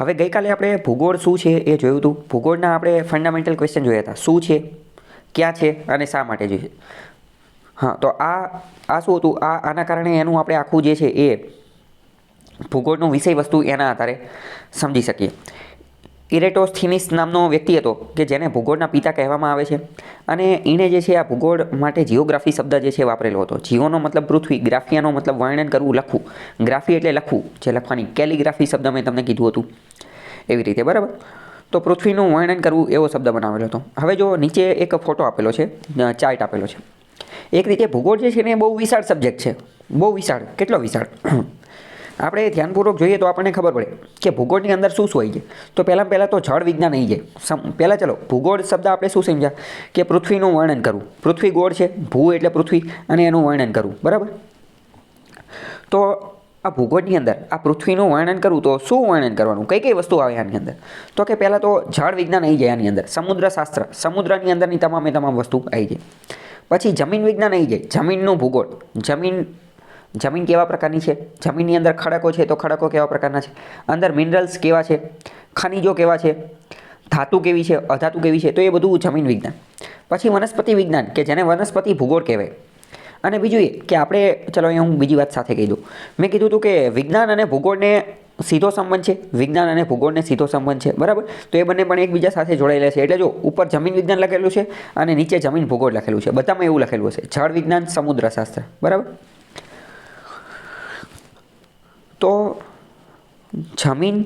હવે ગઈકાલે આપણે ભૂગોળ શું છે એ જોયું હતું. ભૂગોળના આપણે ફંડામેન્ટલ ક્વેશ્ચન જોયા હતા. શું છે? ક્યાં છે? અને શા માટે જોઈએ હા, તો આ આ શું હતું? આ, આના કારણે એનું આપણે આખું જે છે એ ભૂગોળનું વિષય વસ્તુ એના આધારે સમજી શકીએ. ઇરેટોસ્થિનિસ નામનો વ્યક્તિ હતો, કે જેને ભૂગોળના પિતા કહેવામાં આવે છે. અને એણે જે છે આ ભૂગોળ માટે જીઓગ્રાફી શબ્દ જે છે વાપરેલો હતો. જીઓનો મતલબ પૃથ્વી, ગ્રાફિયાનો મતલબ વર્ણન કરવું, લખવું. ગ્રાફી એટલે લખવું, જે લખવાની કેલિગ્રાફી શબ્દ મેં તમને કીધું હતું. એવી રીતે, બરાબર? તો પૃથ્વીનું વર્ણન કરવું એવો શબ્દ બનાવેલો હતો. હવે જો નીચે એક ફોટો આપેલો છે ચાર્ટ આપેલો છે. એક રીતે ભૂગોળ જે છે ને એ બહુ વિશાળ સબ્જેક્ટ છે. બહુ વિશાળ, કેટલો વિશાળ? આપણે ધ્યાનપૂર્વક જોઈએ તો આપણને ખબર પડે કે ભૂગોળની અંદર શું શું આવી છે. તો પહેલાં પહેલાં તો જળ વિજ્ઞાન આવી જાય પહેલાં ચલો, ભૂગોળ શબ્દ આપણે શું સમજ્યા? કે પૃથ્વીનું વર્ણન કરવું. પૃથ્વી ગોળ છે, ભૂ એટલે પૃથ્વી અને એનું વર્ણન કરવું. બરાબર? તો આ ભૂગોળની અંદર આ પૃથ્વીનું વર્ણન કરવું તો શું વર્ણન કરવાનું? કઈ કઈ વસ્તુ આવે આની અંદર? તો કે પહેલાં તો જળ વિજ્ઞાન આવી જાય આની અંદર. સમુદ્ર શાસ્ત્ર. સમુદ્રની અંદરની તમામે તમામ વસ્તુ આવી જાય પછી જમીન વિજ્ઞાન આવી જાય જમીનનું ભૂગોળ. જમીન જમીન કેવા પ્રકારની છે? જમીનની અંદર ખડકો છે તો ખડકો કેવા પ્રકારના છે? અંદર મિનરલ્સ કેવા છે? ખનિજો કેવા છે? ધાતુ કેવી છે? અધાતુ કેવી છે? તો એ બધું જમીન વિજ્ઞાન. પછી વનસ્પતિ વિજ્ઞાન, કે જેને વનસ્પતિ ભૂગોળ કહેવાય. અને બીજું એ કે આપણે, ચલો અહીંયા હું બીજી વાત સાથે કહી દઉં. મેં કીધું હતું કે વિજ્ઞાન અને ભૂગોળને સીધો સંબંધ છે? વિજ્ઞાન અને ભૂગોળને સીધો સંબંધ છે. બરાબર? તો એ બંને પણ એકબીજા સાથે જોડાયેલા છે. એટલે જો ઉપર જમીન વિજ્ઞાન લખેલું છે અને નીચે જમીન ભૂગોળ લખેલું છે. બધામાં એવું લખેલું હશે. જળ વિજ્ઞાન, સમુદ્રશાસ્ત્ર. બરાબર? તો જમીન,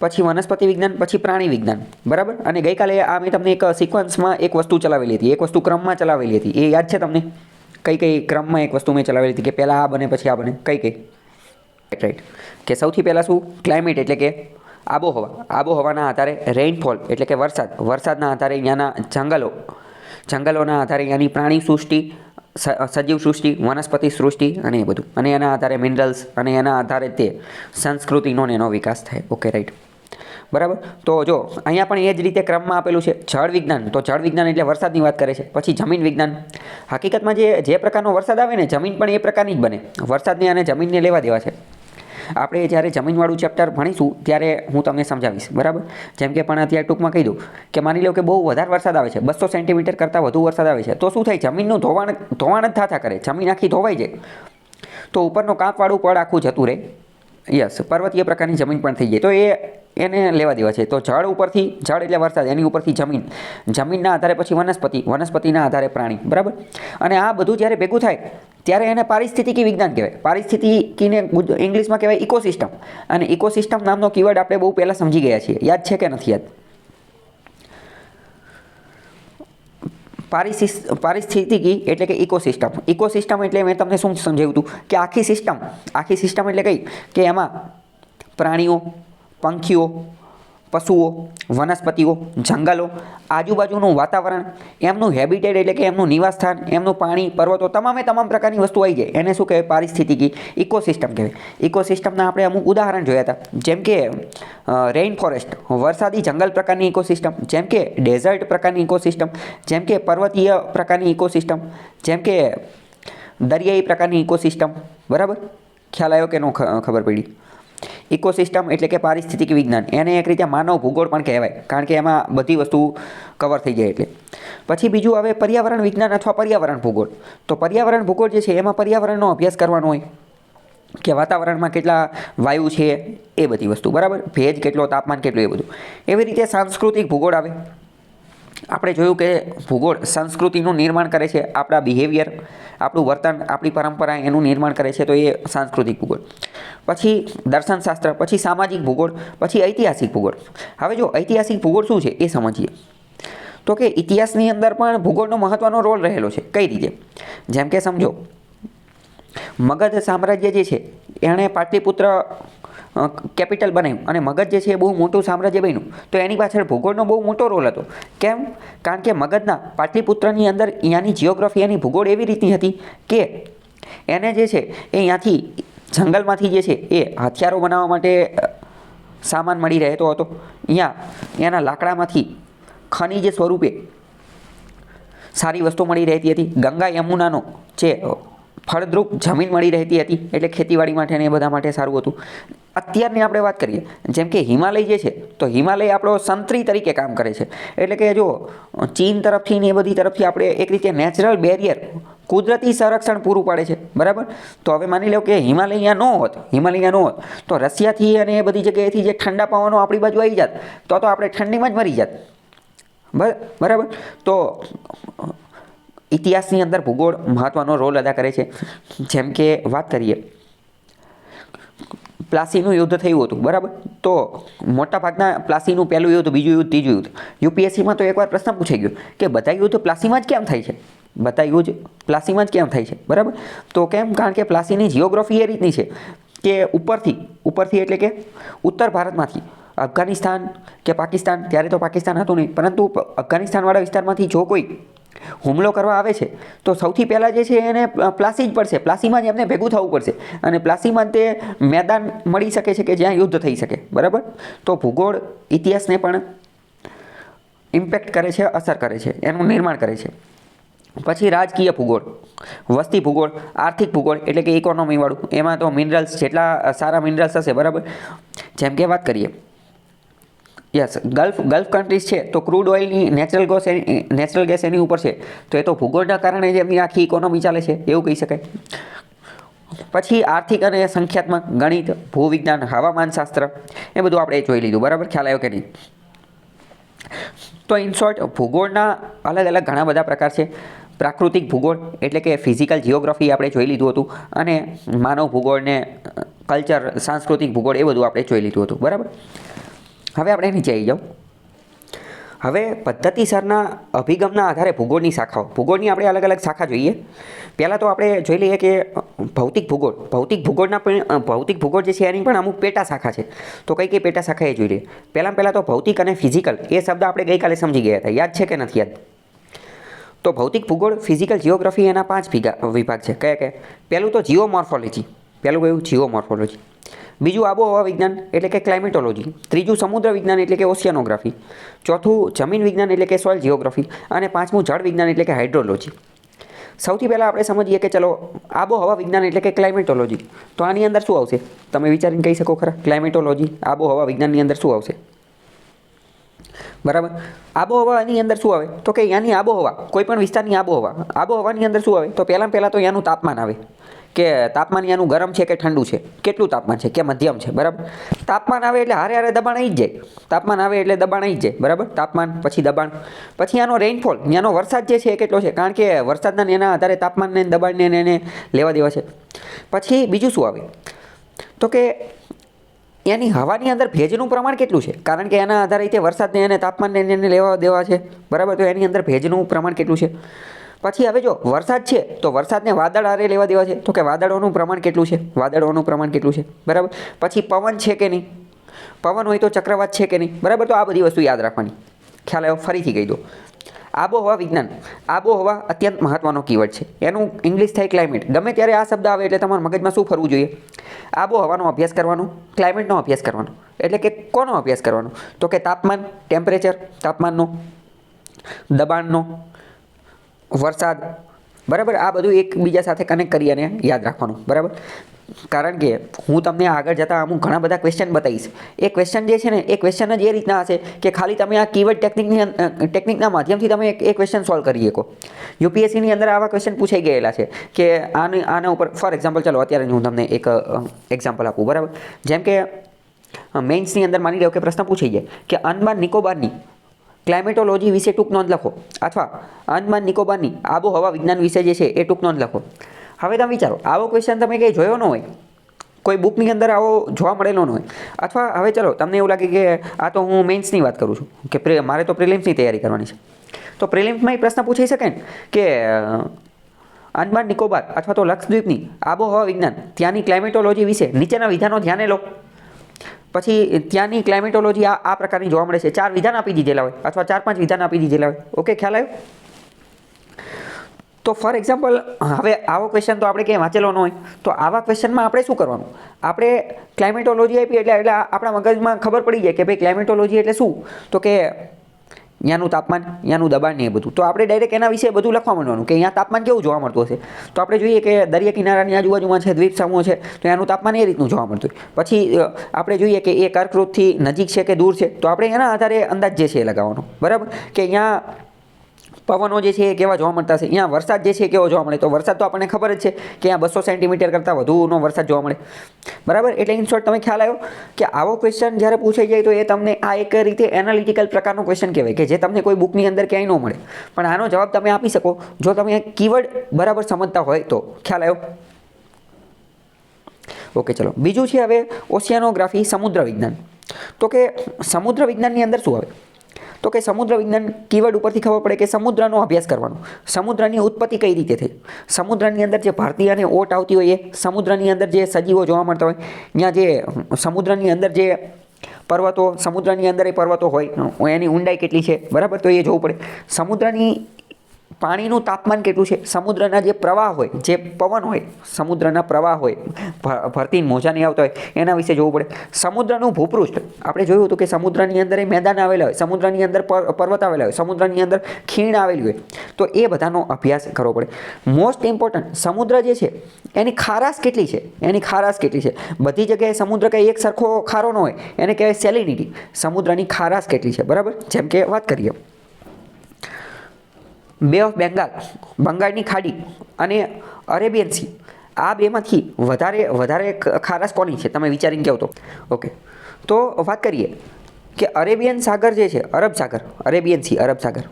પછી વનસ્પતિ વિજ્ઞાન, પછી પ્રાણી વિજ્ઞાન. બરાબર? અને ગઈકાલે આ મેં તમને એક સિક્વન્સમાં એક વસ્તુ ચલાવેલી હતી. એક વસ્તુ ક્રમમાં ચલાવેલી હતી. એ યાદ છે તમને? કઈ કઈ ક્રમમાં એક વસ્તુ મેં ચલાવેલી હતી? કે પહેલાં આ બને, પછી આ બને. કઈ કઈ? રાઈટ કે સૌથી પહેલાં શું? ક્લાઇમેટ એટલે કે આબોહવા. આબોહવાના આધારે રેઇનફોલ એટલે કે વરસાદ. વરસાદના આધારે અહીંયાના જંગલો. જંગલોના આધારે અહીંયાની પ્રાણી સૃષ્ટિ સજીવ સૃષ્ટિ, વનસ્પતિ સૃષ્ટિ અને એ બધું. અને એના આધારે મિનરલ્સ અને એના આધારે તે સંસ્કૃતિનો ને એનો વિકાસ થાય. ઓકે રાઈટ બરાબર? તો જો, અહીંયા પણ એ જ રીતે ક્રમમાં આપેલું છે, જળ વિજ્ઞાન. તો જળ વિજ્ઞાન એટલે વરસાદની વાત કરે છે. પછી જમીન વિજ્ઞાન. હકીકતમાં જે જે પ્રકારનો વરસાદ આવે ને, જમીન પણ એ પ્રકારની જ બને. વરસાદને અને જમીનને લેવા દેવા છે. આપણે જ્યારે જમીનવાળું ચેપ્ટર ભણીશું, ત્યારે હું તમને સમજાવીશ, બરાબર? જેમ કે પણ અત્યારે ટૂંકમાં કહી દઉં કે માની લો કે બહુ વધારે વરસાદ આવે છે બસો સેન્ટીમીટર કરતાં વધુ વરસાદ આવે છે, તો શું થાય? જમીનનું ધોવાણ ધોવાણ જ થાતા કરે, જમીન આખી ધોવાઈ જાય. તો ઉપરનું કાંપવાળું પડ આખું જતું રહે. યસ, પર્વતીય પ્રકારની જમીન પણ થઈ જાય. તો એ એને લેવા દેવા છે. તો જળ ઉપરથી જળ એટલે વરસાદ, એની ઉપરથી જમીન. જમીનના આધારે પછી વનસ્પતિ, વનસ્પતિના આધારે પ્રાણી. બરાબર? અને આ બધું જ્યારે ભેગું થાય, ત્યારે એને પારિસ્થિતિકી વિજ્ઞાન કહેવાય. પારિસ્થિતિકીને ઇંગ્લિશમાં કહેવાય ઇકોસિસ્ટમ. અને ઇકોસિસ્ટમ નામનો કીવર્ડ આપણે બહુ પહેલાં સમજી ગયા છીએ. યાદ છે કે નથી યાદ? પારિસિસ, પારિસ્થિતિકી એટલે કે ઇકોસિસ્ટમ. ઇકોસિસ્ટમ એટલે મેં તમને શું સમજાવ્યું હતું? કે આખી સિસ્ટમ. આખી સિસ્ટમ એટલે કઈ? કે એમાં પ્રાણીઓ પંખીઓ, પશુઓ, વનસ્પતિઓ, જંગલો, આજુબાજુનું વાતાવરણ, એમનું હેબિટેટ એટલે કે એમનું નિવાસસ્થાન, એમનું પાણી, પર્વતો, તમામે તમામ પ્રકારની વસ્તુ આવી જાય. એને શું કહેવાય? પારિસ્થિતિકી ઇકોસિસ્ટમ કહેવાય. ઇકોસિસ્ટમના આપણે અમુક ઉદાહરણ જોયા હતા. જેમ કે રેઇન ફોરેસ્ટ વરસાદી જંગલ પ્રકારની ઇકોસિસ્ટમ જેમ કે ડેઝર્ટ પ્રકારની ઇકોસિસ્ટમ જેમ કે પર્વતીય પ્રકારની ઇકોસિસ્ટમ જેમ કે દરિયાઈ પ્રકારની ઇકોસિસ્ટમ બરાબર? ખ્યાલ આવ્યો કે નો ખબર પડી? ઇકોસિસ્ટમ એટલે કે પારિસ્થિતિક વિજ્ઞાન. એને એક રીતે માનવ ભૂગોળ પણ કહેવાય, કારણ કે એમાં બધી વસ્તુ કવર થઈ જાય એટલે. પછી બીજું આવે પર્યાવરણ વિજ્ઞાન અથવા પર્યાવરણ ભૂગોળ. તો પર્યાવરણ ભૂગોળ જે છે, એમાં પર્યાવરણનો અભ્યાસ કરવાનો હોય. કે વાતાવરણમાં કેટલા વાયુ છે, એ બધી વસ્તુ. બરાબર? ભેજ કેટલો, તાપમાન કેટલું, એ બધું. એવી રીતે સાંસ્કૃતિક ભૂગોળ આવે. આપણે જોયું કે ભૂગોળ સંસ્કૃતિનું નિર્માણ કરે છે, આપણા બિહેવિયર આપણું વર્તન, આપણી પરંપરા એનું નિર્માણ કરે છે, તો એ સાંસ્કૃતિક ભૂગોળ. પછી દર્શનશાસ્ત્ર, પછી સામાજિક ભૂગોળ, પછી ઐતિહાસિક ભૂગોળ. હવે જો ઐતિહાસિક ભૂગોળ શું છે એ સમજીએ. તો કે ઇતિહાસની અંદર પણ ભૂગોળનો મહત્ત્વનો રોલ રહેલો છે, કઈ રીતે? જેમ કે સમજો, મગધ સામ્રાજ્ય જે છે, એણે પાટલીપુત્ર કેપિટલ બનાવ્યું. અને મગજ જે છે એ બહુ મોટું સામ્રાજ્ય બન્યું. તો એની પાછળ ભૂગોળનો બહુ મોટો રોલ હતો. કેમ? કારણ કે મગજના પાટલીપુત્રની અંદર અહીંયાની જિયોગ્રાફી એની ભૂગોળ એવી રીતની હતી કે એને જે છે એ અહીંયાથી જંગલમાંથી જે છે એ હથિયારો બનાવવા માટે સામાન મળી રહેતો હતો. અહીંયા એના લાકડામાંથી ખનિજ સ્વરૂપે સારી વસ્તુ મળી રહેતી હતી. ગંગા યમુનાનો જે ફળદ્રુપ જમીન મળી રહેતી હતી. એટલે ખેતીવાડી માટે અને એ બધા માટે સારું હતું. અત્યારની આપણે વાત કરીએ, જેમ કે હિમાલય જે છે, તો હિમાલય આપણો સંતરી તરીકે કામ કરે છે. એટલે કે જો ચીન તરફથી ને એ બધી તરફથી આપણે એક રીતે નેચરલ બેરિયર કુદરતી સંરક્ષણ પૂરું પાડે છે. બરાબર? તો હવે માની લો કે હિમાલય ન હોત, હિમાલય ન હોત, તો રશિયાથી અને એ બધી જગ્યાએથી જે ઠંડા પવનો આપણી બાજુ આવી જાત, તો તો આપણે ઠંડીમાં જ મરી જાત. બર- બરાબર? તો ઇતિહાસની અંદર ભૂગોળ મહત્ત્વનો રોલ અદા કરે છે. જેમ કે વાત કરીએ, પ્લાસીનું યુદ્ધ થયું હતું, બરાબર? તો મોટાભાગના પ્લાસીનું પહેલું યુદ્ધ, બીજું યુદ્ધ, ત્રીજું યુદ્ધ. યુપીએસસીમાં તો એકવાર પ્રશ્ન પૂછાઈ ગયો કે બધા યુદ્ધ પ્લાસીમાં જ કેમ થાય છે? બધા યુદ્ધ પ્લાસીમાં જ કેમ થાય છે? બરાબર? તો કેમ? કારણ કે પ્લાસીની જિયોગ્રાફી એ રીતની છે કે ઉપરથી ઉપરથી એટલે કે ઉત્તર ભારતમાંથી. અફઘાનિસ્તાન કે પાકિસ્તાન, ત્યારે તો પાકિસ્તાન હતું નહીં, પરંતુ અફઘાનિસ્તાનવાળા વિસ્તારમાંથી જો કોઈ હુમલો કરવા આવે છે, તો સૌથી પહેલાં જે છે એને પ્લાસી જ પડશે. પ્લાસીમાં જ એમને ભેગું થવું પડશે. અને પ્લાસીમાં તે મેદાન મળી શકે છે કે જ્યાં યુદ્ધ થઈ શકે. બરાબર? તો ભૂગોળ ઇતિહાસને પણ ઇમ્પેક્ટ કરે છે, અસર કરે છે, એનું નિર્માણ કરે છે. પછી રાજકીય ભૂગોળ. વસ્તી ભૂગોળ, આર્થિક ભૂગોળ, એટલે કે ઇકોનોમીવાળું એમાં તો મિનરલ્સ જેટલા સારા મિનરલ્સ હશે, બરાબર? જેમ કે વાત કરીએ યસ ગલ્ફ ગલ્ફ કન્ટ્રીઝ છે, તો ક્રૂડ ઓઇલની નેચરલ ગેસ નેચરલ ગેસ એની ઉપર છે. તો એ તો ભૂગોળના કારણે જ એમની આખી ઇકોનોમી ચાલે છે, એવું કહી શકાય. પછી આર્થિક અને સંખ્યાત્મક, ગણિત, ભૂવિજ્ઞાન હવામાનશાસ્ત્ર એ બધું આપણે જોઈ લીધું, બરાબર? ખ્યાલ આવ્યો કે નહીં? તો ઇન શોર્ટ ભૂગોળના અલગ અલગ ઘણા બધા પ્રકાર છે. પ્રાકૃતિક ભૂગોળ, એટલે કે ફિઝિકલ જિયોગ્રાફી આપણે જોઈ લીધું હતું, અને માનવ ભૂગોળને કલ્ચર સાંસ્કૃતિક ભૂગોળ, એ બધું આપણે જોઈ લીધું હતું, બરાબર? હવે આપણે નીચે આવી જાઉં. હવે પદ્ધતિસરના અભિગમના આધારે ભૂગોળની શાખાઓ. ભૂગોળની આપણે અલગ અલગ શાખા જોઈએ. પહેલાં તો આપણે જોઈ લઈએ કે ભૌતિક ભૂગોળ. ભૌતિક ભૂગોળના પણ ભૌતિક ભૂગોળ જે છે એની પણ અમુક પેટા શાખા છે. તો કઈ કઈ પેટા શાખા એ જોઈ લઈએ. પહેલાં પહેલાં તો ભૌતિક અને ફિઝિકલ. એ શબ્દ આપણે ગઈકાલે સમજી ગયા હતા. યાદ છે કે નથી યાદ? તો ભૌતિક ભૂગોળ, ફિઝિકલ, જીઓગ્રાફી એના પાંચ ભીગા, વિભાગ છે. કયા કયા? પહેલું તો જીઓમોર્ફોલોજી. પહેલું કયું જીઓમોર્ફોલોજી. બીજું આબોહવા વિજ્ઞાન એટલે કે ક્લાઇમેટોલોજી ત્રીજું સમુદ્ર વિજ્ઞાન એટલે કે ઓશિયાનોગ્રાફી ચોથું જમીન વિજ્ઞાન એટલે કે સોઇલ જિયોગ્રાફી અને પાંચમું જળ વિજ્ઞાન એટલે કે હાઇડ્રોલોજી સૌથી પહેલાં આપણે સમજીએ કે ચલો, આબોહવા વિજ્ઞાન એટલે કે ક્લાઇમેટોલોજી તો આની અંદર શું આવશે? તમે વિચારીને કહી શકો ખરા. ક્લાઇમેટોલોજી આબોહવા વિજ્ઞાનની અંદર શું આવશે? બરાબર? આબોહવાની અંદર શું આવે? તો કે ત્યાંની આબોહવા, કોઈ પણ વિસ્તારની આબોહવા. આબોહવાની અંદર શું આવે? તો પહેલાં પહેલાં તો ત્યાંનું તાપમાન આવે. કે તાપમાન એનું ગરમ છે કે ઠંડુ છે? કેટલું તાપમાન છે? કે મધ્યમ છે? બરાબર? તાપમાન આવે એટલે હારે હારે દબાણ આવી જ જાય. તાપમાન આવે એટલે દબાણ આવી જ જાય. બરાબર? તાપમાન, પછી દબાણ. પછી આનો રેઇનફોલ ત્યાંનો વરસાદ જે છે એ કેટલો છે? કારણ કે વરસાદના એના આધારે તાપમાનને દબાણને એને લેવા દેવા છે. પછી બીજું શું આવે? તો કે એની હવાની અંદર ભેજનું પ્રમાણ કેટલું છે? કારણ કે એના આધારે તે વરસાદને અને તાપમાનને એને લેવા દેવા છે. બરાબર? તો એની અંદર ભેજનું પ્રમાણ કેટલું છે? પછી હવે જો વરસાદ છે, તો વરસાદને વાદળ આરે લેવા દેવા છે. તો કે વાદળોનું પ્રમાણ કેટલું છે? વાદળોનું પ્રમાણ કેટલું છે? બરાબર? પછી પવન છે કે નહીં? પવન હોય તો ચક્રવાત છે કે નહીં? બરાબર? તો આ બધી વસ્તુ યાદ રાખવાની. ખ્યાલ આવ્યો? ફરીથી કહી દો. આબોહવા વિજ્ઞાન. આબોહવા અત્યંત મહત્વનો કીવર્ડ છે. એનું ઇંગ્લિશ થાય ક્લાઇમેટ ગમે ત્યારે આ શબ્દ આવે એટલે તમારા મગજમાં શું ફરવું જોઈએ? આબોહવાનો અભ્યાસ કરવાનો ક્લાઇમેટનો અભ્યાસ કરવાનો. એટલે કે કોનો અભ્યાસ કરવાનો? તો કે તાપમાન ટેમ્પરેચર તાપમાનનો, દબાણનો વરસાદ, બરાબર? આ બધું એકબીજા સાથે કનેક્ટ કરી અને યાદ રાખવાનું, બરાબર? કારણ કે હું તમને આગળ જતાં અમુક ઘણા બધા ક્વેશ્ચન બતાવીશ. એ ક્વેશ્ચન જે છે ને, એ ક્વેશ્ચન જ એ રીતના હશે કે ખાલી તમે આ કીવર્ડ ટેકનિકની ટેકનિકના માધ્યમથી તમે એક ક્વેશ્ચન સોલ્વ કરી શકો. યુપીએસસીની અંદર આવા ક્વેશ્ચન પૂછાઈ ગયેલા છે કે આને, આના ઉપર ફોર એક્ઝામ્પલ ચલો, અત્યારે હું તમને એક એક્ઝામ્પલ આપું, બરાબર? જેમ કે મેઇન્સની અંદર માની લો કે પ્રશ્ન પૂછાઈ જાય કે અંદમાન નિકોબારની ક્લાઇમેટોલોજી વિશે ટૂંક નોંધ લખો. અથવા અંદમાન નિકોબારની આબોહવા વિજ્ઞાન વિશે જે છે એ ટૂંક નોંધ લખો. હવે તમે વિચારો, આવો ક્વેશ્ચન તમે કંઈ જોયો ન હોય, કોઈ બુકની અંદર આવો જોવા મળેલો ન હોય, અથવા હવે ચલો, તમને એવું લાગે કે આ તો હું મેન્સની વાત કરું છું, કે મારે તો પ્રિલિમ્સની તૈયારી કરવાની છે. તો પ્રિલિમ્સમાં એ પ્રશ્ન પૂછાઈ શકે ને, કે અંદમાન નિકોબાર અથવા તો લક્ષદ્વીપની આબોહવા વિજ્ઞાન ત્યાંની ક્લાઇમેટોલોજી વિશે નીચેના વિધાનો ધ્યાને લો. પછી ત્યાંની ક્લાઇમેટોલોજી આ આ પ્રકારની જોવા મળે છે. ચાર વિધાન આપી દીધેલા હોય, અથવા ચાર પાંચ વિધાન આપી દીધેલા હોય. ઓકે, ખ્યાલ આવ્યો? તો ફોર એક્ઝામ્પલ, હવે આવો ક્વેશ્ચન તો આપણે ક્યાંય વાંચેલો ન હોય, તો આવા ક્વેશ્ચનમાં આપણે શું કરવાનું? આપણે ક્લાઇમેટોલોજી આપી એટલે એટલે આપણા મગજમાં ખબર પડી જાય કે ભાઈ ક્લાઇમેટોલોજી એટલે શું? તો કે ત્યાંનું તાપમાન, ત્યાંનું દબાણ ને એ બધું. તો આપણે ડાયરેક્ટ એના વિશે બધું લખવા માંડવાનું કે અહીંયા તાપમાન કેવું જોવા મળતું હશે? તો આપણે જોઈએ કે દરિયા કિનારાની આજુબાજુમાં છે, દ્વીપ સમૂહ છે, તો એનું તાપમાન એ રીતનું જોવા મળતું હોય. પછી આપણે જોઈએ કે એ કર્કવૃતથી નજીક છે કે દૂર છે, તો આપણે એના આધારે અંદાજ જે છે એ લગાવવાનો. બરાબર? કે અહીંયા પવનો જે છે એ કેવા જોવા મળતા છે અહીંયા વરસાદ જે છે કેવો જોવા મળે? તો વરસાદ તો આપણને ખબર જ છે કે અહીંયા બસો સેન્ટીમીટર કરતાં વધુનો વરસાદ જોવા મળે. બરાબર? એટલે ઇન શોર્ટ તમે ખ્યાલ આવ્યો કે આવો ક્વેશ્ચન જ્યારે પૂછાઈ જાય તો એ તમને આ એક રીતે એનાલિટિકલ પ્રકારનો ક્વેશ્ચન કહેવાય કે જે તમને કોઈ બુકની અંદર ક્યાંય ન મળે. પણ આનો જવાબ તમે આપી શકો. જો તમે કીવર્ડ બરાબર સમજતા હોય તો. ખ્યાલ આવ્યો? ઓકે ચલો. બીજું છે હવે ઓશિયાનોગ્રાફી સમુદ્ર વિજ્ઞાન. તો કે સમુદ્ર વિજ્ઞાનની અંદર શું આવે? તો કે સમુદ્ર વિજ્ઞાન કીવર્ડ ઉપરથી ખબર પડે કે સમુદ્રનો અભ્યાસ કરવાનો. સમુદ્રની ઉત્પત્તિ કઈ રીતે થઈ? સમુદ્રની અંદર જે ભારતીય અને ઓટ આવતી હોય એ સમુદ્રની અંદર જે સજીવો જોવા મળતા હોય ત્યાં જે સમુદ્રની અંદર જે પર્વતો, સમુદ્રની અંદર એ પર્વતો હોય, એની ઊંડાઈ કેટલી છે? બરાબર? તો એ જોવું પડે. સમુદ્રની પાણીનું તાપમાન કેટલું છે? સમુદ્રના જે પ્રવાહ હોય, જે પવન હોય, સમુદ્રના પ્રવાહ હોય ભરતી મોજા નહીં આવતા હોય, એના વિશે જોવું પડે. સમુદ્રનું ભૂપૃષ્ઠ, આપણે જોયું હતું કે સમુદ્રની અંદર એ મેદાન આવેલા હોય, સમુદ્રની અંદર પર- પર્વત આવેલા હોય, સમુદ્રની અંદર ખીણ આવેલી હોય, તો એ બધાનો અભ્યાસ કરવો પડે. મોસ્ટ ઇમ્પોર્ટન્ટ સમુદ્ર જે છે, એની ખારાશ કેટલી છે? એની ખારાશ કેટલી છે? બધી જગ્યાએ સમુદ્ર કંઈ એક સરખો ખારો ન હોય, એને કહેવાય સેલિનિટી સમુદ્રની ખારાશ કેટલી છે? બરાબર? જેમ કે વાત કરીએ. બે ઓફ બેંગાલ, બંગાળની ખાડી અને અરેબિયન સી. આ બેમાંથી વધારે વધારે ખારસ કોની છે? તમે વિચારીને કહો તો. ઓકે તો વાત કરીએ કે અરેબિયન સાગર જે છે, અરબ સાગર, અરેબિયન સી, અરબ સાગર,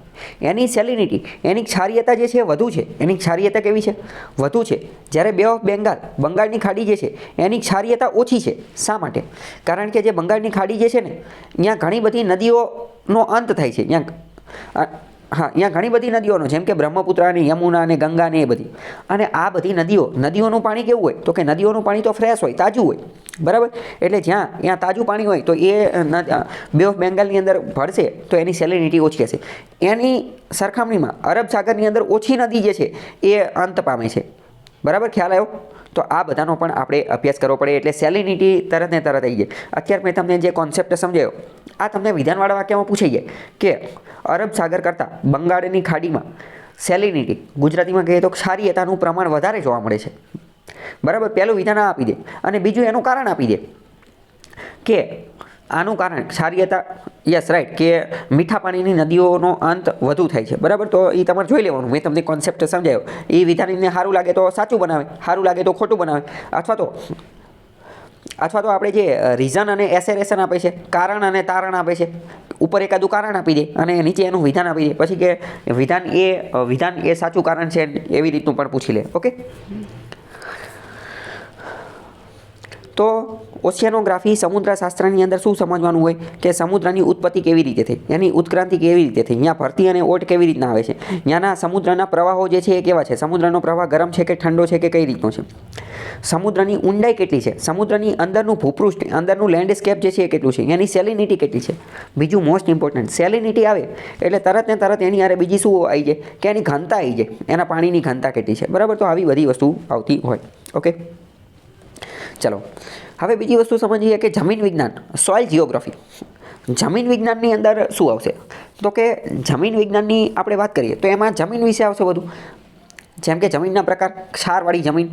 એની સેલિનિટી એની ક્ષારીયતા જે છે, વધુ છે. એની ક્ષારીયતા કેવી છે? વધુ છે. જ્યારે બે ઓફ બેંગાલ, બંગાળની ખાડી જે છે, એની ક્ષારીયતા ઓછી છે. શા માટે? કારણ કે જે બંગાળની ખાડી જે છે ને, ત્યાં ઘણી બધી નદીઓનો અંત થાય છે. ત્યાં હા, અહીંયા ઘણી બધી નદીઓનો, જેમ કે બ્રહ્મપુત્ર અને યમુના અને ગંગા ને એ બધી. અને આ બધી નદીઓ, નદીઓનું પાણી કેવું હોય? તો કે નદીઓનું પાણી તો ફ્રેશ હોય, તાજું હોય. બરાબર? એટલે જ્યાં, ત્યાં તાજું પાણી હોય, તો એ બે ઓફ બેંગાલની અંદર ભળશે, તો એની સેલિનિટી ઓછી હશે. એની સરખામણીમાં અરબ સાગરની અંદર ઓછી નદી જે છે, એ અંત પામે છે. બરાબર? ખ્યાલ આવ્યો? તો આ બધાનો પણ આપણે અભ્યાસ કરવો પડે એટલે સેલિનિટી તરત ને તરત આવી જાય. અત્યારે મેં તમને જે કોન્સેપ્ટ સમજાયો, આ તમને વિધાનવાળા વાક્યમાં પૂછાઈ કે અરબ સાગર કરતાં બંગાળની ખાડીમાં સેલિનિટી ગુજરાતીમાં કહીએ તો ક્ષારીયતાનું પ્રમાણ વધારે જોવા મળે છે. બરાબર? પહેલું વિધાન આપી દે અને બીજું એનું કારણ આપી દે કે આનું કારણ ક્ષારીયતા યસ રાઈટ કે મીઠા પાણીની નદીઓનો અંત વધુ થાય છે. બરાબર? તો એ તમારે જોઈ લેવાનું. મેં તમને કોન્સેપ્ટ સમજાયો. એ વિધાનને સારું લાગે તો સાચું બનાવે, સારું લાગે તો ખોટું બનાવે. અથવા તો અથવા તો આપણે જે રીઝન અને એસેરેશન આપે છે, કારણ અને તારણ આપે છે, ઉપર એકાદું કારણ આપી દે અને નીચે એનું વિધાન આપી દે. પછી કે વિધાન એ વિધાન એ સાચું કારણ છે એવી રીતનું પણ પૂછી લે. ઓકે તો ઓશિયાનોગ્રાફી સમુદ્રશાસ્ત્રની અંદર શું સમજવાનું હોય? કે સમુદ્રની ઉત્પત્તિ કેવી રીતે થઈ? એની ઉત્ક્રાંતિ કેવી રીતે થઈ? ત્યાં ભરતી અને ઓટ કેવી રીતના આવે છે? ત્યાંના સમુદ્રના પ્રવાહો જે છે એ કેવા છે? સમુદ્રનો પ્રવાહ ગરમ છે કે ઠંડો છે કે કઈ રીતનો છે? સમુદ્રની ઊંડાઈ કેટલી છે? સમુદ્રની અંદરનું ભૂપૃષ્ઠ, અંદરનું લેન્ડસ્કેપ જે છે એ કેટલું છે? એની સેલિનિટી કેટલી છે? બીજું મોસ્ટ ઇમ્પોર્ટન્ટ સેલિનિટી આવે એટલે તરત ને તરત એની યારે બીજી શું આવી જાય? કે એની ઘનતા આવી જાય. એના પાણીની ઘનતા કેટલી છે? બરાબર? તો આવી બધી વસ્તુ આવતી હોય. ઓકે ચલો. હવે બીજી વસ્તુ સમજીએ કે જમીન વિજ્ઞાન સોઇલ જિયોગ્રાફી જમીન વિજ્ઞાનની અંદર શું આવશે? તો કે જમીન વિજ્ઞાનની આપણે વાત કરીએ, તો એમાં જમીન વિશે આવશે બધું. જેમ કે જમીનના પ્રકાર, ક્ષારવાળી જમીન,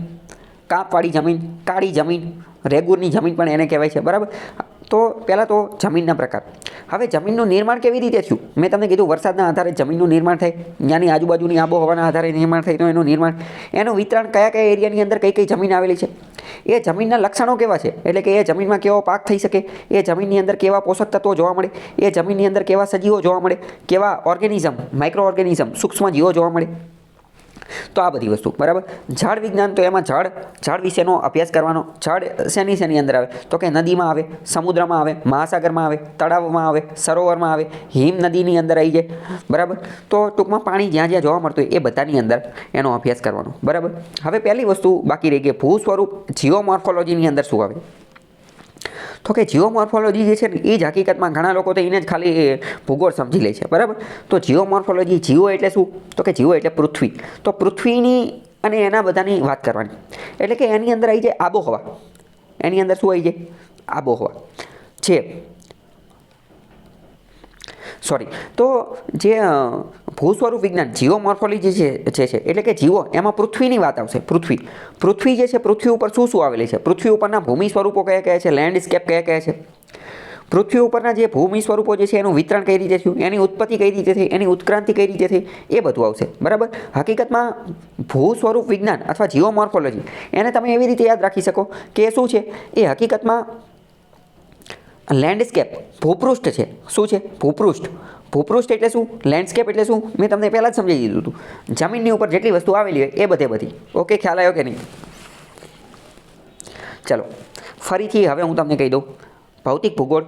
કાંપવાળી જમીન, કાળી જમીન, રેગુરની જમીન પણ એને કહેવાય છે, બરાબર? તો પહેલાં તો જમીનના પ્રકાર. હવે જમીનનું નિર્માણ કેવી રીતે થયું? મેં તમને કીધું વરસાદના આધારે જમીનનું નિર્માણ થાય, ત્યાંની આજુબાજુની આબોહવાના આધારે નિર્માણ થાય, તો એનું નિર્માણ. એનું વિતરણ કયા કયા એરિયાની અંદર કઈ કઈ જમીન આવેલી છે? એ જમીનના લક્ષણો કેવા છે? એટલે કે એ જમીનમાં કેવો પાક થઈ શકે? એ જમીનની અંદર કેવા પોષક તત્વો જોવા મળે? એ જમીનની અંદર કેવા સજીવો જોવા મળે? કેવા ઓર્ગેનિઝમ માઇક્રો ઓર્ગેનિઝમ સૂક્ષ્મ જીવો જોવા મળે? તો આ બધી વસ્તુ, બરાબર? ઝાડ વિજ્ઞાન તો એમાં ઝાડ ઝાડ વિશેનો અભ્યાસ કરવાનો. ઝાડ શેની શેની અંદર આવે? તો કે નદીમાં આવે, સમુદ્રમાં આવે, મહાસાગરમાં આવે, તળાવમાં આવે, સરોવરમાં આવે, હિમ નદીની અંદર આવી જાય, બરાબર? તો ટૂંકમાં પાણી જ્યાં જ્યાં જોવા મળતું હોય એ બધાની અંદર એનો અભ્યાસ કરવાનો, બરાબર? હવે પહેલી વસ્તુ બાકી રહી ગઈ ભૂ સ્વરૂપ જીઓમોર્ફોલોજીની અંદર શું આવે? તો કે જીઓમોર્ફોલોજી જે છે ને, એ જ હકીકતમાં ઘણા લોકો તો એને જ ખાલી ભૂગોળ સમજી લે છે, બરાબર? તો જીઓમોર્ફોલોજી જીઓ એટલે શું? તો કે જીઓ એટલે પૃથ્વી. તો પૃથ્વીની અને એના બધાની વાત કરવાની. એટલે કે એની અંદર આવી જાય આબોહવા. એની અંદર શું આવી જાય? આબોહવા. છે સોરી તો જે ભૂસ્વરૂપ વિજ્ઞાન જીઓમોર્ફોલોજી જે છે, એટલે કે જીવો એમાં પૃથ્વીની વાત આવશે, પૃથ્વી. પૃથ્વી જે છે, પૃથ્વી ઉપર શું શું આવેલી છે? પૃથ્વી ઉપરના ભૂમિ સ્વરૂપો કયા કયા છે? લેન્ડસ્કેપ કયા કયા છે? પૃથ્વી ઉપરના જે ભૂમિ સ્વરૂપો જે છે, એનું વિતરણ કઈ રીતે થયું? એની ઉત્પત્તિ કઈ રીતે થઈ? એની ઉત્ક્રાંતિ કઈ રીતે થઈ? એ બધું આવશે. બરાબર? હકીકતમાં ભૂ સ્વરૂપ વિજ્ઞાન અથવા જીઓમોર્ફોલોજી એને તમે એવી રીતે યાદ રાખી શકો કે શું છે? એ હકીકતમાં લેન્ડસ્કેપ ભૂપૃષ્ઠ છે. શું છે? ભૂપૃષ્ઠ. ભૂપૃષ્ઠ એટલે શું? લેન્ડસ્કેપ એટલે શું? મેં તમને પહેલાં જ સમજાવી દીધું હતું. જમીનની ઉપર જેટલી વસ્તુ આવેલી હોય એ બધે બધી. ઓકે ખ્યાલ આવ્યો કે નહીં? ચલો. ફરીથી હવે હું તમને કહી દઉં. ભૌતિક ભૂગોળ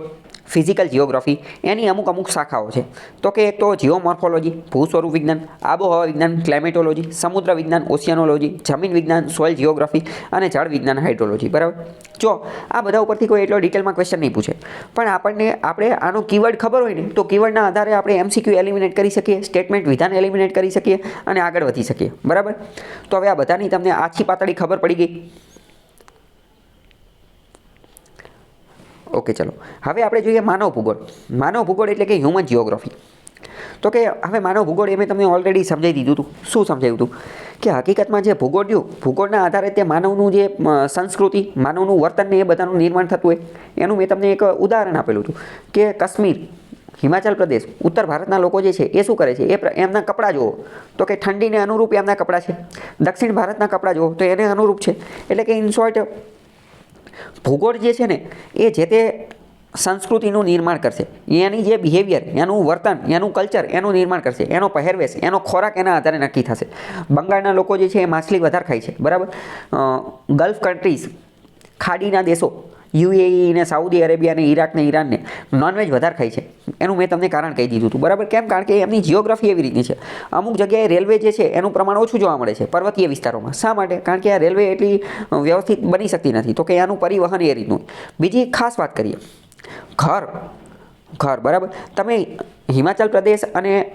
ફિઝિકલ જીઓગ્રાફી, એની અમુક અમુક શાખાઓ છે. તો કે એક તો જીઓમોર્ફોલોજી ભૂસ્વરૂપ વિજ્ઞાન, આબોહવા વિજ્ઞાન, ક્લાઇમેટોલોજી, સમુદ્ર વિજ્ઞાન, ઓશિયાનોલોજી, જમીન વિજ્ઞાન, સોઇલ જિયોગ્રાફી અને જળ વિજ્ઞાન હાઇડ્રોલોજી, બરાબર? જો આ બધા ઉપરથી કોઈ એટલો ડિટેલમાં ક્વેશ્ચન નહીં પૂછે. પણ આપણને, આપણે આનો કીવર્ડ ખબર હોય ને, તો કીવર્ડના આધારે આપણે એમસીક્યુ એલિમિનેટ કરી શકીએ સ્ટેટમેન્ટ વિધાન એલિમિનેટ કરી શકીએ અને આગળ વધી શકીએ. બરાબર? તો હવે આ બધાની તમને આછી પાતળી ખબર પડી ગઈ. ઓકે, ચલો. હવે આપણે જોઈએ માનવ ભૂગોળ. માનવ ભૂગોળ એટલે કે હ્યુમન જિયોગ્રાફી તો કે હવે માનવ ભૂગોળ એ મેં તમને ઓલરેડી સમજાવી દીધું હતું. શું સમજાવ્યું હતું? કે હકીકતમાં જે ભૂગોળ રહ્યું ભૂગોળના આધારે તે માનવનું જે સંસ્કૃતિ, માનવનું વર્તન ને એ બધાનું નિર્માણ થતું હોય. એનું મેં તમને એક ઉદાહરણ આપેલું હતું કે કાશ્મીર, હિમાચલ પ્રદેશ, ઉત્તર ભારતના લોકો જે છે એ શું કરે છે? એ એમના કપડાં જુઓ. તો કે ઠંડીને અનુરૂપ એમના કપડાં છે. દક્ષિણ ભારતના કપડાં જુઓ. તો એને અનુરૂપ છે. એટલે કે ઇન શોર્ટ ભૂગોળ જે છે ને, એ જે તે સંસ્કૃતિનું નિર્માણ કરશે. એની જે બિહેવિયર એનું વર્તન, એનું કલ્ચર એનું નિર્માણ કરશે. એનો પહેરવેશ, એનો ખોરાક એના આધારે નક્કી થશે. બંગાળના લોકો જે છે એ માછલી વધારે ખાય છે. બરાબર? ગલ્ફ કન્ટ્રીઝ ખાડીના દેશો યુએઈ ને સાઉદી અરેબિયા ને ઈરાક ને ઈરાનને નોનવેજ વધારે ખાય છે. એનું મેં તમને કારણ કહી દીધું હતું. બરાબર? કેમ? કારણ કે એમની જિયોગ્રાફી એવી રીતની છે. અમુક જગ્યાએ રેલવે જે છે, એનું પ્રમાણ ઓછું જોવા મળે છે, પર્વતીય વિસ્તારોમાં. શા માટે? કારણ કે આ રેલવે એટલી વ્યવસ્થિત બની શકતી નથી. તો કે આનું પરિવહન એ રીતનું. બીજી ખાસ વાત કરીએ. ઘર. ઘર, બરાબર? તમે હિમાચલ પ્રદેશ અને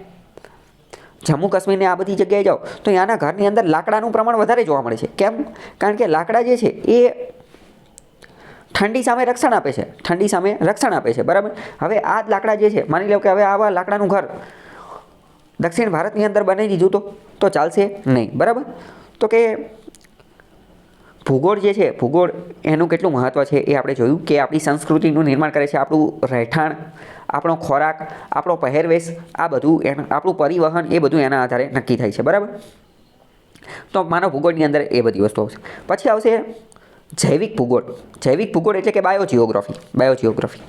જમ્મુ કાશ્મીરને આ બધી જગ્યાએ જાઓ, તો ત્યાંના ઘરની અંદર લાકડાનું પ્રમાણ વધારે જોવા મળે છે. કેમ? કારણ કે લાકડા જે છે, એ ઠંડી સામે રક્ષણ આપે છે. ઠંડી સામે રક્ષણ આપે છે. બરાબર? હવે આ જ લાકડા જે છે, માની લો કે હવે આવા લાકડાનું ઘર દક્ષિણ ભારતની અંદર બનાવી દીધું તો તો ચાલશે નહીં. બરાબર? તો કે ભૂગોળ જે છે, ભૂગોળ એનું કેટલું મહત્ત્વ છે એ આપણે જોયું કે આપણી સંસ્કૃતિનું નિર્માણ કરે છે. આપણું રહેઠાણ, આપણો ખોરાક, આપણો પહેરવેશ, આ બધું એના, આપણું પરિવહન એ બધું એના આધારે નક્કી થાય છે. બરાબર? તો માનવ ભૂગોળની અંદર એ બધી વસ્તુ આવશે પછી આવશે જૈવિક ભૂગોળ. જૈવિક ભૂગોળ એટલે કે બાયોજિયોગ્રાફી બાયોજિયોગ્રાફી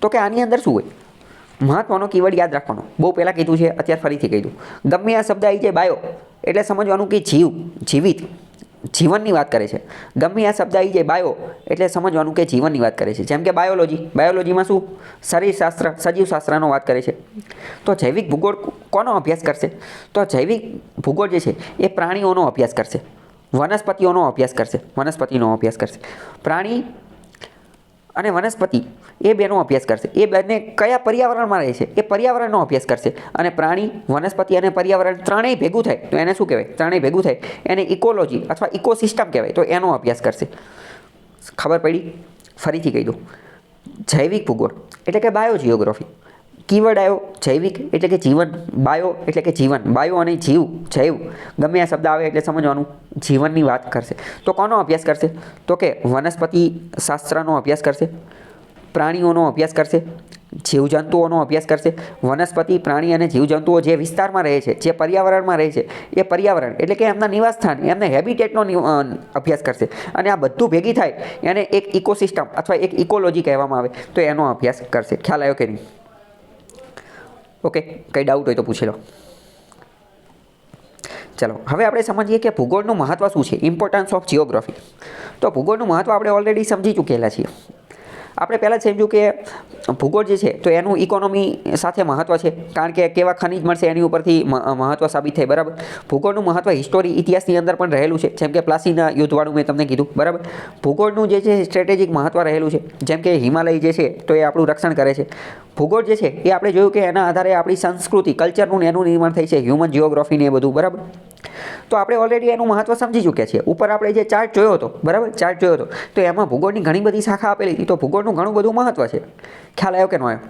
તો કે આની અંદર શું હોય? મહત્વનો કીવર્ડ યાદ રાખવાનો. બહુ પહેલાં કીધું છે, અત્યારે ફરીથી કહી દઉં ગમે આ શબ્દ આવી જાય બાયો એટલે સમજવાનું કે જીવ, જીવિત, જીવનની વાત કરે છે. ગમે આ શબ્દ આવી જાય બાયો એટલે સમજવાનું કે જીવનની વાત કરે છે. જેમ કે બાયોલોજી બાયોલોજીમાં શું? શરીરશાસ્ત્ર, સજીવશાસ્ત્રનો વાત કરે છે. તો જૈવિક ભૂગોળ કોનો અભ્યાસ કરશે? તો જૈવિક ભૂગોળ જે છે, એ પ્રાણીઓનો અભ્યાસ કરશે. વનસ્પતિઓનો અભ્યાસ કરશે, વનસ્પતિનો અભ્યાસ કરશે. પ્રાણી અને વનસ્પતિ, એ બેનો અભ્યાસ કરશે. એ બંને કયા પર્યાવરણમાં રહે છે? એ પર્યાવરણનો અભ્યાસ કરશે. અને પ્રાણી, વનસ્પતિ અને પર્યાવરણ ત્રણેય ભેગું થાય, તો એને શું કહેવાય? ત્રણેય ભેગું થાય. એને ઇકોલોજી અથવા ઇકોસિસ્ટમ કહેવાય, તો એનો અભ્યાસ કરશે. ખબર પડી? ફરીથી કહી દઉં. જૈવિક ભૂગોળ, એટલે કે બાયોજિયોગ્રાફી કીવર્ડ આવ્યો, જૈવિક, એટલે કે જીવન બાયો, એટલે કે જીવન બાયો અને જીવ, જૈવ. ગમે આ શબ્દ આવે એટલે સમજવાનું, જીવનની વાત કરશે. તો કોનો અભ્યાસ કરશે? તો કે વનસ્પતિ શાસ્ત્રનો અભ્યાસ કરશે, પ્રાણીઓનો અભ્યાસ કરશે, જીવજંતુઓનો અભ્યાસ કરશે. વનસ્પતિ, પ્રાણી અને જીવજંતુઓ જે વિસ્તારમાં રહે છે, જે પર્યાવરણમાં રહે છે, એ પર્યાવરણ, એટલે કે એમના નિવાસસ્થાન, એમને હેબિટેટનો અભ્યાસ કરશે. અને આ બધું ભેગી થાય, એને એક ઇકોસિસ્ટમ અથવા એક ઇકોલોજી કહેવામાં આવે, તો એનો અભ્યાસ કરશે. ખ્યાલ આવ્યો કે નહીં? ઓકે, કંઈ ડાઉટ હોય તો પૂછી લો. ચાલો, હવે આપણે સમજીએ કે ભૂગોળનું મહત્ત્વ શું છે? ઇમ્પોર્ટન્સ ઓફ જિયોગ્રાફી તો ભૂગોળનું મહત્ત્વ આપણે ઓલરેડી સમજી ચૂકેલા છીએ. આપણે પહેલાં સમજ્યું કે ભૂગોળ જે છે, તો એનું ઇકોનોમી સાથે મહત્ત્વ છે. કારણ કે કેવા ખનિજ મળશે એની ઉપરથી મહત્ત્વ સાબિત થાય, બરાબર? ભૂગોળનું મહત્ત્વ હિસ્ટોરી ઇતિહાસની અંદર પણ રહેલું છે. જેમ કે પ્લાસીના યુદ્ધવાળું મેં તમને કીધું, બરાબર? ભૂગોળનું જે છે સ્ટ્રેટેજિક મહત્ત્વ રહેલું છે. જેમ કે હિમાલય જે છે, તો એ આપણું રક્ષણ કરે છે. ભૂગોળ જે છે, એ આપણે જોયું કે એના આધારે આપણી સંસ્કૃતિ કલ્ચરનું એનું નિર્માણ થઈ છે હ્યુમન જિયોગ્રાફીને એ બધું, બરાબર? તો આપણે ઓલરેડી એનું મહત્ત્વ સમજી ચૂક્યા છીએ. ઉપર આપણે જે ચાર્ટ જોયો હતો, બરાબર? ચાર્ટ જોયો હતો. તો એમાં ભૂગોળની ઘણી બધી શાખા આપેલી. હતી તો ભૂગોળનું ઘણું બધું મહત્ત્વ છે. ખ્યાલ આવ્યો કે ન આવ્યો?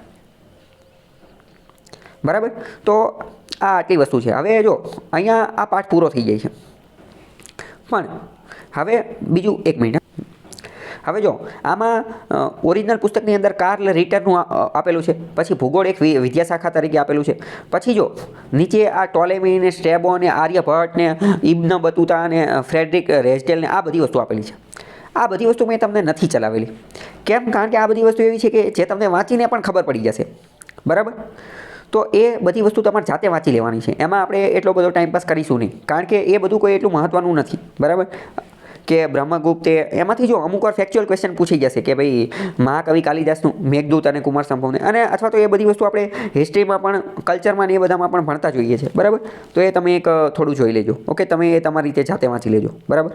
બરાબર? તો આ આટલી વસ્તુ છે. હવે જો, અહીંયા આ પાઠ પૂરો થઈ જાય છે. પણ હવે બીજું એક મિનિટ. હવે જો, આમાં ઓરિજિનલ પુસ્તકની અંદર કાર્લ રીટરનું આપેલું છે. પછી ભૂગોળ એક વિદ્યાશાખા તરીકે આપેલું છે. પછી જો, નીચે આ ટોલેમી ને સ્ટેબો ને આર્યભટ્ટ ને ઇબ્ન બતુતા ને ફ્રેડરિક રેસ્ટેલ ને આ બધી વસ્તુ આપેલી છે. આ બધી વસ્તુ મેં તમને નથી ચલાવેલી. કેમ? કારણ કે આ બધી વસ્તુ એવી છે કે જે તમને વાંચીને પણ ખબર પડી જશે. બરાબર? તો એ બધી વસ્તુ તમારે જાતે વાંચી લેવાની છે. એમાં આપણે એટલો બધો ટાઈમ પાસ કરીશું નહીં. કારણ કે એ બધું કોઈ એટલું મહત્ત્વનું નથી. બરાબર? કે બ્રહ્મગુપ્તે એમાંથી જો અમુક વાર ફેક્ચ્યુઅલ ક્વેશ્ચન પૂછી જશે કે ભાઈ, મહાકવિ કાલિદાસનું, મેઘદૂત અને કુમાર સંભવને, અને અથવા તો એ બધી વસ્તુ આપણે હિસ્ટ્રીમાં પણ કલ્ચરમાં ને એ બધામાં પણ ભણતા જોઈએ છે. બરાબર? તો એ તમે એક, થોડું જોઈ લેજો. ઓકે તમે એ તમારી રીતે જાતે વાંચી લેજો. બરાબર?